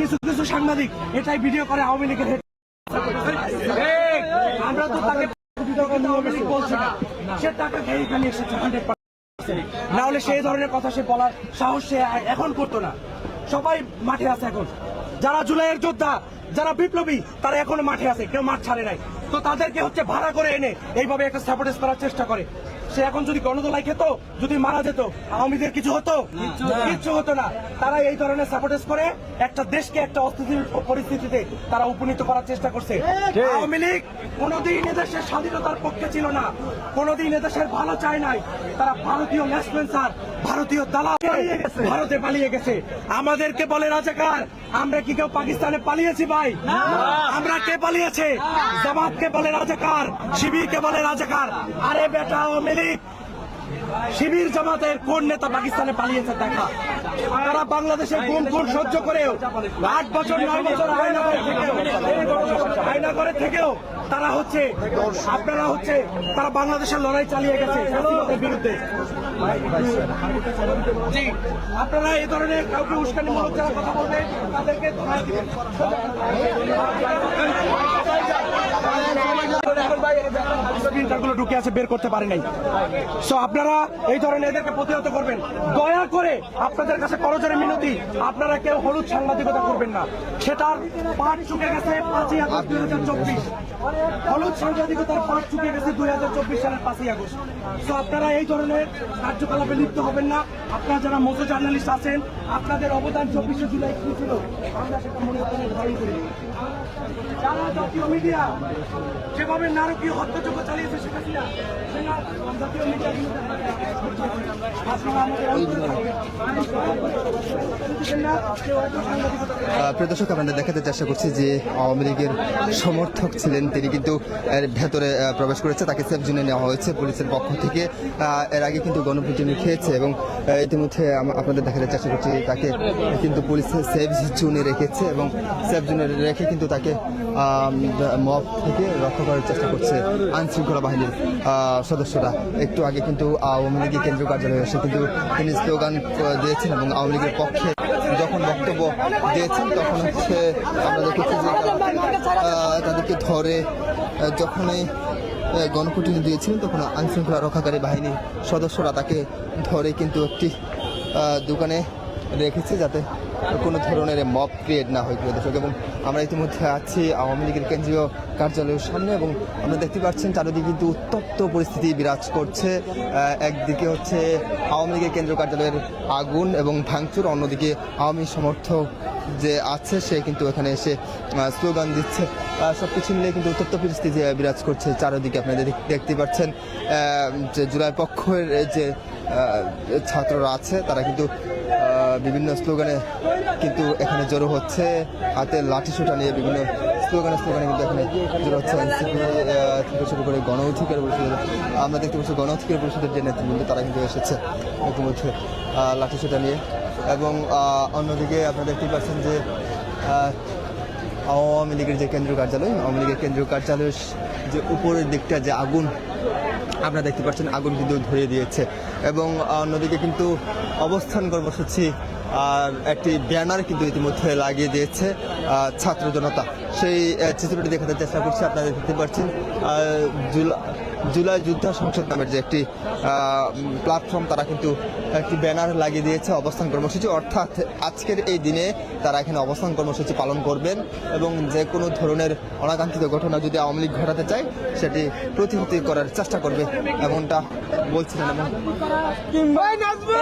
কিছু কিছু সাংবাদিক, এটাই ভিডিও করে আওয়ামী লীগের আমরা তো তাকে আওয়ামী লীগ বলছি না। সে এখানে এসেছে হান্ড্রেড না হলে সেই ধরনের কথা সে বলার সাহস সে এখন করতো না। সবাই মাঠে আছে এখন। যারা জুলাইয়ের যোদ্ধা, যারা বিপ্লবী, তারা এখনও মাঠে আছে, কেউ মাঠ ছাড়ে নাই। তো তাদেরকে হচ্ছে ভাড়া করে এনে এইভাবে একটা সাপোর্টেজ করার চেষ্টা করে। সে এখন যদি গণতলায় খেত যদি মারা যেত আওয়ামীদের কিছু হতো? কিছু হতো না। তারা এই ধরনের সাপোর্টেজ করে একটা দেশকে একটা অস্থিতির পরিস্থিতিতে তারা উপনীত করার চেষ্টা করছে। আওয়ামী লীগ কোনোদিন এদেশের স্বাধীনতার পক্ষে ছিল না। কোনোদিন এদেশের ভালো চায় নাই। তারা ভারতীয় ন্যাশনাল ভারতীয় দালাল ভারতে পালিয়ে গেছে। আমাদেরকে বলে রাজাকার আমরা কি কেউ পাকিস্তানে পালিয়েছি ভাই? আমরা কে পালিয়েছে? জামাতকে বলে রাজাকার শিবিরকে বলে রাজাকার। আরে বেটা আওয়ামী লীগ শিবির জামাতের কোন নেতা পাকিস্তানে পালিয়েছে দেখা? তারা বাংলাদেশের গুম খুন সহ্য করেও আট বছর নয় বছর আয়নাগরে থেকেও আয়নাগরে থেকেও তারা হচ্ছে আপনারা হচ্ছে তারা বাংলাদেশের লড়াই চালিয়ে গেছে বিরুদ্ধে। জি আপনারা এই ধরনের কাউকে উস্কানিমূলক যারা কথা বলবে তাদেরকে ধরা দিবেন। প্রিন্টারগুলো ঢুকে আছে, বের করতে পারে নাই। সো আপনারা এই ধরনের এদেরকে প্রতিহত করবেন। দয়া করে আপনাদের কাছে করজোরে মিনতি, আপনারা কেউ হলুদ সাংবাদিকতা করবেন না। সেটার পাঠ চুকে গেছে পাঁচই আগস্ট দুই হাজার চব্বিশ। হলুদ সাংবাদিকতার পাঠ চুকে গেছে দুই হাজার চব্বিশ সালের পাঁচই আগস্ট। সো আপনারা এই ধরনের কার্যকলাপে লিপ্ত হবেন না। আপনারা যারা মতো জার্নালিস্ট আছেন, আপনাদের অবদান চব্বিশে জুলাই কি ছিল? আমরা সেটা মনে ধারণ করি। যারা জাতীয় মিডিয়া যেভাবে নারকীয় হত্যাযোগ্য চালিয়েছে শেখ হাসিনা সেটা জাতীয় মিডিয়া আমাদের প্রিয় দর্শক, আপনাদের দেখাতে চেষ্টা করছি যে আওয়ামী লীগের সমর্থক ছিলেন তিনি, কিন্তু এর ভেতরে প্রবেশ করেছে। তাকে সেফ জোনে নেওয়া হয়েছে পুলিশের পক্ষ থেকে। এর আগে কিন্তু গণপিটুনি খেয়েছে এবং ইতিমধ্যে আপনাদের দেখাতে চেষ্টা করছি তাকে কিন্তু পুলিশ সেফ জোনে রেখেছে এবং সেফ জোনে রেখে কিন্তু তাকে মব থেকে রক্ষা করার চেষ্টা করছে আইন শৃঙ্খলা বাহিনীর সদস্যরা। একটু আগে কিন্তু আওয়ামী লীগের কেন্দ্রীয় কার্যালয়ে এসে কিন্তু তিনি স্লোগান দিয়েছেন এবং আওয়ামী লীগের পক্ষে যখন বক্তব্য দিয়েছেন, তখন হচ্ছে আমরা দেখেছি যে তাদেরকে ধরে যখনই গণপ্রতিনিধি দিয়েছিলেন, তখন আইনশৃঙ্খলা রক্ষাকারী বাহিনীর সদস্যরা তাকে ধরে কিন্তু একটি দোকানে রেখেছে যাতে কোনো ধরনের মব ক্রিয়েট না হয় প্রিয় দর্শক। এবং আমরা ইতিমধ্যে আছি আওয়ামী লীগের কেন্দ্রীয় কার্যালয়ের সামনে এবং আমরা দেখতে পাচ্ছেন চারিদিকে কিন্তু উত্তপ্ত পরিস্থিতি বিরাজ করছে। একদিকে হচ্ছে আওয়ামী লীগের কেন্দ্রীয় কার্যালয়ের আগুন এবং ভাঙচুর, অন্যদিকে আওয়ামী সমর্থক যে আছে সে কিন্তু এখানে এসে স্লোগান দিচ্ছে। সব কিছু মিলিয়ে কিন্তু উত্তপ্ত পরিস্থিতি বিরাজ করছে চারিদিকে। আপনাদের দেখতে পাচ্ছেন যে জুলাই পক্ষের যে ছাত্ররা আছে, তারা কিন্তু বিভিন্ন স্লোগানে কিন্তু এখানে জড়ো হচ্ছে। হাতে লাঠি সোটা নিয়ে বিভিন্ন স্লোগানে স্লোগানে কিন্তু এখানে জড়ো হচ্ছে এনসিপি থেকে শুরু করে গণ অধিকার পরিষদের, আমরা দেখতে পাচ্ছি গণ অধিকার পরিষদের যে নেতৃবৃন্দ, তারা কিন্তু এসেছে ইতিমধ্যে লাঠি সোটা নিয়ে। এবং অন্যদিকে আপনারা দেখতেই পাচ্ছেন যে আওয়ামী লীগের যে কেন্দ্রীয় কার্যালয়, আওয়ামী লীগের কেন্দ্রীয় কার্যালয়ের যে উপরের দিকটা, যে আগুন আপনারা দেখতে পাচ্ছেন আগুন কিন্তু ধরিয়ে দিয়েছে। এবং অন্যদিকে কিন্তু অবস্থান কর্মসূচি আর একটি ব্যানার কিন্তু ইতিমধ্যে লাগিয়ে দিয়েছে ছাত্র জনতা। সেই চিত্রটি দেখাতে চেষ্টা করছি, আপনারা দেখতে পাচ্ছেন জুলাই জুলা- জুলাই যোদ্ধা সংসদ নামের যে একটি প্ল্যাটফর্ম তারা কিন্তু একটি ব্যানার লাগিয়ে দিয়েছে অবস্থান কর্মসূচি। অর্থাৎ আজকের এই দিনে তারা এখানে অবস্থান কর্মসূচি পালন করবেন এবং যে কোনো ধরনের অনাকাঙ্ক্ষিত ঘটনা যদি আওয়ামী লীগ ঘটাতে চায় সেটি প্রতিহত করার চেষ্টা করবে এমনটা বলছিলেন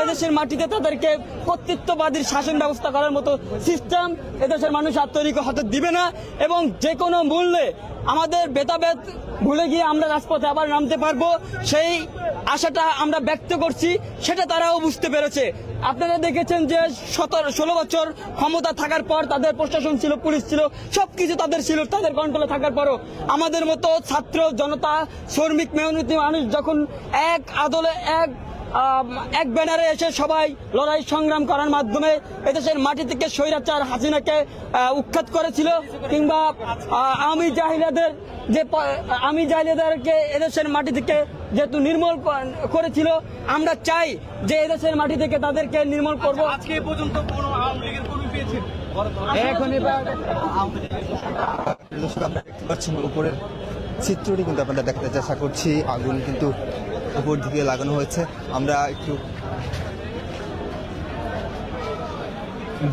এদেশের মাটিতে তাদেরকে কর্তৃত্ববাদীর শাসন ব্যবস্থা করার মতো সিস্টেম এদেশের মানুষ আর তৈরি হতে দিবে না এবং যে কোনো মূল্যে আমাদের বেতাবেদ ভুলে গিয়ে আমরা রাজপথে আবার নামতে পারব। সেই আশাটা আমরা ব্যক্ত করছি, সেটা তারাও বুঝতে পেরেছে। আপনারা দেখেছেন যে সতেরো, ষোলো বছর ক্ষমতা থাকার পর তাদের প্রশাসন ছিল, পুলিশ ছিল সব কিছু তাদের ছিল, তাদের কন্ট্রোলে থাকার পরও। আমাদের মতো ছাত্র, জনতা, শ্রমিক, মেহনতি মানুষ যখন এক আদলে, এক এক ব্যানারে এসে সবাই লড়াই সংগ্রাম করার মাধ্যমে এদেশের মাটি থেকে স্বৈরাচার হাসিনাকে উৎখাত করেছিল কিংবা আমি জাহিলাদের যে আমি জাহিলাদেরকে এদেশের মাটি থেকে যেহেতু নির্মূল করেছিল আমরা চাই যে এদেশের মাটি থেকে তাদেরকে নির্মূল করব। আজকে পর্যন্ত কোনো আওয়ামী লীগের কর্মী পেয়েছেন? এখনই আপনারা দেখতে পাচ্ছেন উপরের চিত্রটি কিন্তু আপনাদের দেখাতে চেষ্টা করছি। আগুন কিন্তু উপর দিকে লাগানো হয়েছে। আমরা একটু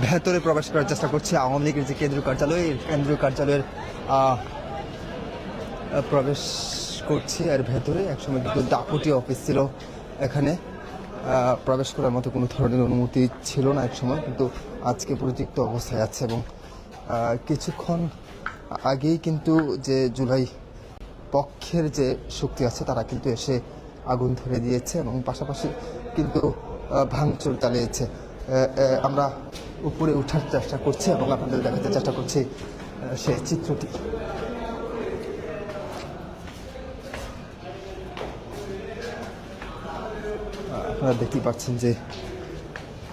ভেতরে প্রবেশ করার চেষ্টা করছি। আওয়ামী লীগের যে কেন্দ্রীয় কার্যালয় কেন্দ্রীয় কার্যালয়ের প্রবেশ করছি আর ভেতরে। একসময় কিন্তু দাপুটি অফিস ছিল এখানে। প্রবেশ করার মতো কোনো ধরনের অনুমতি ছিল না একসময়, কিন্তু আজকে পরিত্যক্ত অবস্থায় আছে এবং কিছুক্ষণ আগেই কিন্তু যে জুলাই পক্ষের যে শক্তি আছে, তারা কিন্তু এসে আগুন ধরে দিয়েছে এবং পাশাপাশি কিন্তু ভাঙচুর চালিয়েছে। আমরা উপরে ওঠার চেষ্টা করছি এবং আপনাদের দেখাতে চেষ্টা করছি সেই চিত্রটি। আপনারা দেখতে পাচ্ছেন যে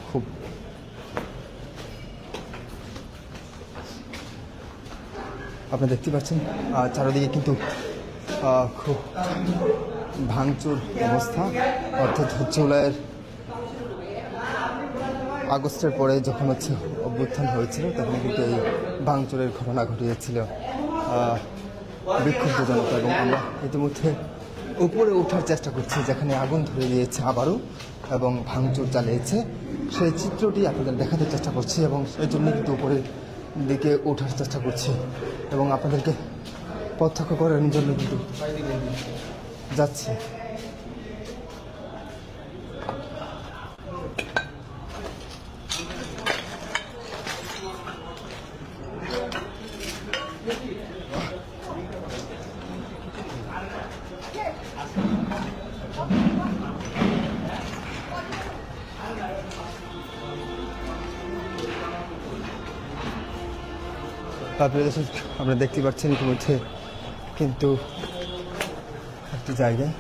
খুব আপনারা দেখতে পাচ্ছেন চারিদিকে কিন্তু খুব ভাঙচুর অবস্থা, অর্থাৎ জুলাইয়ের আগস্টের পরে যখন হচ্ছে অভ্যুত্থান হয়েছিল, তখন কিন্তু এই ভাঙচুরের ঘটনা ঘটিয়েছিল বিক্ষুব্ধ জনতা। এবং আমরা ইতিমধ্যে উপরে ওঠার চেষ্টা করছি, যেখানে আগুন ধরে দিয়েছে আবারও এবং ভাঙচুর চালিয়েছে। সেই চিত্রটি আপনাদের দেখাতে চেষ্টা করছি এবং সেই জন্য কিন্তু উপরের দিকে ওঠার চেষ্টা করছি এবং আপনাদেরকে প্রত্যক্ষ করার জন্য কিন্তু যাচ্ছি। তারপরে আপনারা দেখতে পাচ্ছেন ইতিমধ্যে কিন্তু একটি জায়গায়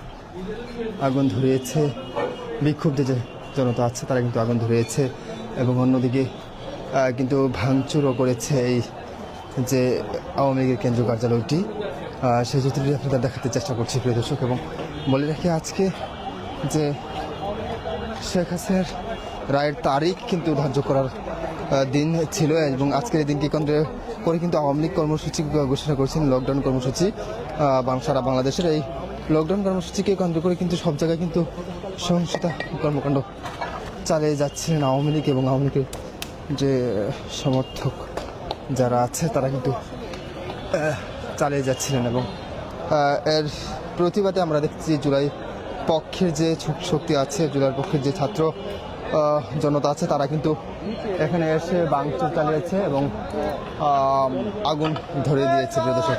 আগুন ধরিয়েছে। বিক্ষুব্ধ যে জনতা আছে, তারা কিন্তু আগুন ধরিয়েছে এবং অন্যদিকে কিন্তু ভাঙচুরও করেছে এই যে আওয়ামী লীগের কেন্দ্রীয় কার্যালয়টি। সেই চিত্রটি আপনাদের দেখাতে চেষ্টা করছি, প্রিয় দর্শক, এবং বলে রাখি আজকে যে শেখ হাসিনার রায়ের তারিখ কিন্তু ধার্য করার দিন ছিল এবং আজকের এই দিনকে কেন্দ্রে করে কিন্তু আওয়ামী লীগ কর্মসূচি ঘোষণা করেছেন, লকডাউন কর্মসূচি সারা বাংলাদেশের এই লকডাউন কর্মসূচিকে কেন্দ্র করে কিন্তু সব জায়গায় কিন্তু সহিংসতা কর্মকাণ্ড চালিয়ে যাচ্ছিলেন আওয়ামী লীগ এবং আওয়ামী লীগের যে সমর্থক যারা আছে, তারা কিন্তু চালিয়ে যাচ্ছিলেন এবং এর প্রতিবাদে আমরা দেখছি জুলাই পক্ষের যে শক্তি আছে জুলাই পক্ষের যে ছাত্র জনতা আছে, তারা কিন্তু এখানে এসে বাংচুর চালিয়েছে এবং আগুন ধরে দিয়েছে প্রিয় দর্শক।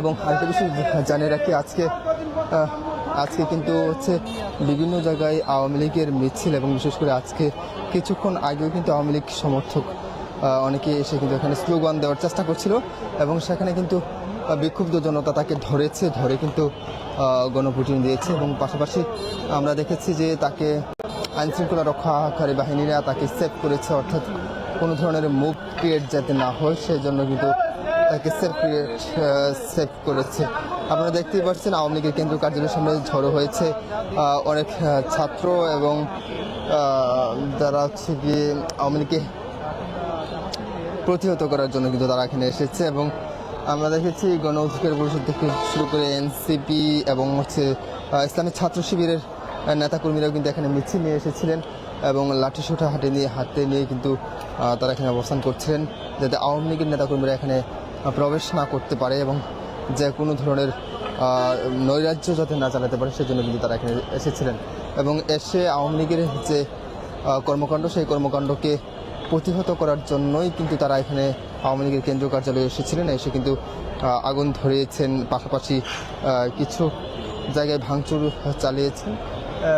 এবং আরেকটা বিষয় জানিয়ে রাখি, আজকে আজকে কিন্তু হচ্ছে বিভিন্ন জায়গায় আওয়ামী লীগের মিছিল এবং বিশেষ করে আজকে কিছুক্ষণ আগেও কিন্তু আওয়ামী লীগ সমর্থক অনেকে এসে কিন্তু এখানে স্লোগান দেওয়ার চেষ্টা করছিল এবং সেখানে কিন্তু বিক্ষুব্ধ জনতা তাকে ধরেছে, ধরে কিন্তু গণভোটিং দিয়েছে এবং পাশাপাশি আমরা দেখেছি যে তাকে আইনশৃঙ্খলা রক্ষাকারী বাহিনীরা তাকে সেভ করেছে, অর্থাৎ কোনো ধরনের মুভ ক্রিয়েট যাতে না হয় সেই জন্য কিন্তু তাকে সেভ ক্রিয়েট সেভ করেছে। আপনারা দেখতেই পাচ্ছেন, আওয়ামী লীগের কেন্দ্রীয় কার্যালয়ের সামনে ঝড়ো হয়েছে। অনেক ছাত্র এবং যারা হচ্ছে গিয়ে আওয়ামী লীগকে প্রতিহত করার জন্য কিন্তু তারা এখানে এসেছে এবং আমরা দেখেছি গণ অধিকার পরিষদ থেকে শুরু করে এনসিপি এবং হচ্ছে ইসলামী ছাত্র শিবিরের নেতাকর্মীরাও কিন্তু এখানে মিছিল নিয়ে এসেছিলেন এবং লাঠিসোঁটা হাতে নিয়ে হাতে নিয়ে কিন্তু তারা এখানে অবস্থান করছিলেন যাতে আওয়ামী লীগের নেতাকর্মীরা এখানে প্রবেশ না করতে পারে এবং যে কোনো ধরনের নৈরাজ্য যাতে না চালাতে পারে সেজন্য কিন্তু তারা এখানে এসেছিলেন। এবং এসে আওয়ামী লীগের যে কর্মকাণ্ড, সেই কর্মকাণ্ডকে প্রতিহত করার জন্যই কিন্তু তারা এখানে আওয়ামী লীগের কেন্দ্রীয় কার্যালয়ে এসেছিলেন। এসে কিন্তু আগুন ধরিয়েছেন, পাশাপাশি কিছু জায়গায় ভাঙচুর চালিয়েছেন।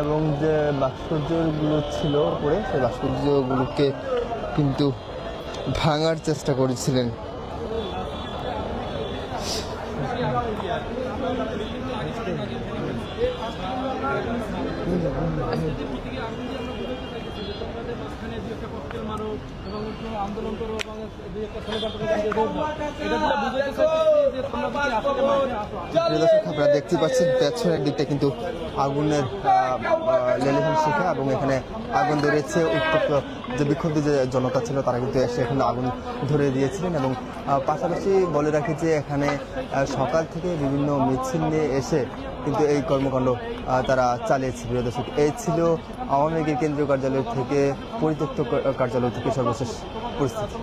এবং যে ভাস্কর্যগুলো ছিল উপরে সেই ভাস্কর্যগুলোকে কিন্তু ভাঙার চেষ্টা করেছিলেন। আপনারা দেখতে পাচ্ছেন, পেছনের দিকটা কিন্তু আগুনের লেলিহান শিখা এবং এখানে আগুন ধরেছে উত্তপ্ত যে বিক্ষুব্ধ যে জনতা ছিল, তারা কিন্তু এসে এখানে আগুন ধরে দিয়েছিলেন এবং পাশাপাশি বলে রাখি যে এখানে সকাল থেকে বিভিন্ন মিছিল নিয়ে এসে কিন্তু এই কর্মকাণ্ড তারা চালিয়েছে, প্রিয় দর্শক। এই ছিল আওয়ামী লীগের কেন্দ্রীয় কার্যালয় থেকে পরিত্যক্ত কার্যালয় থেকে সর্বশেষ পরিস্থিতি।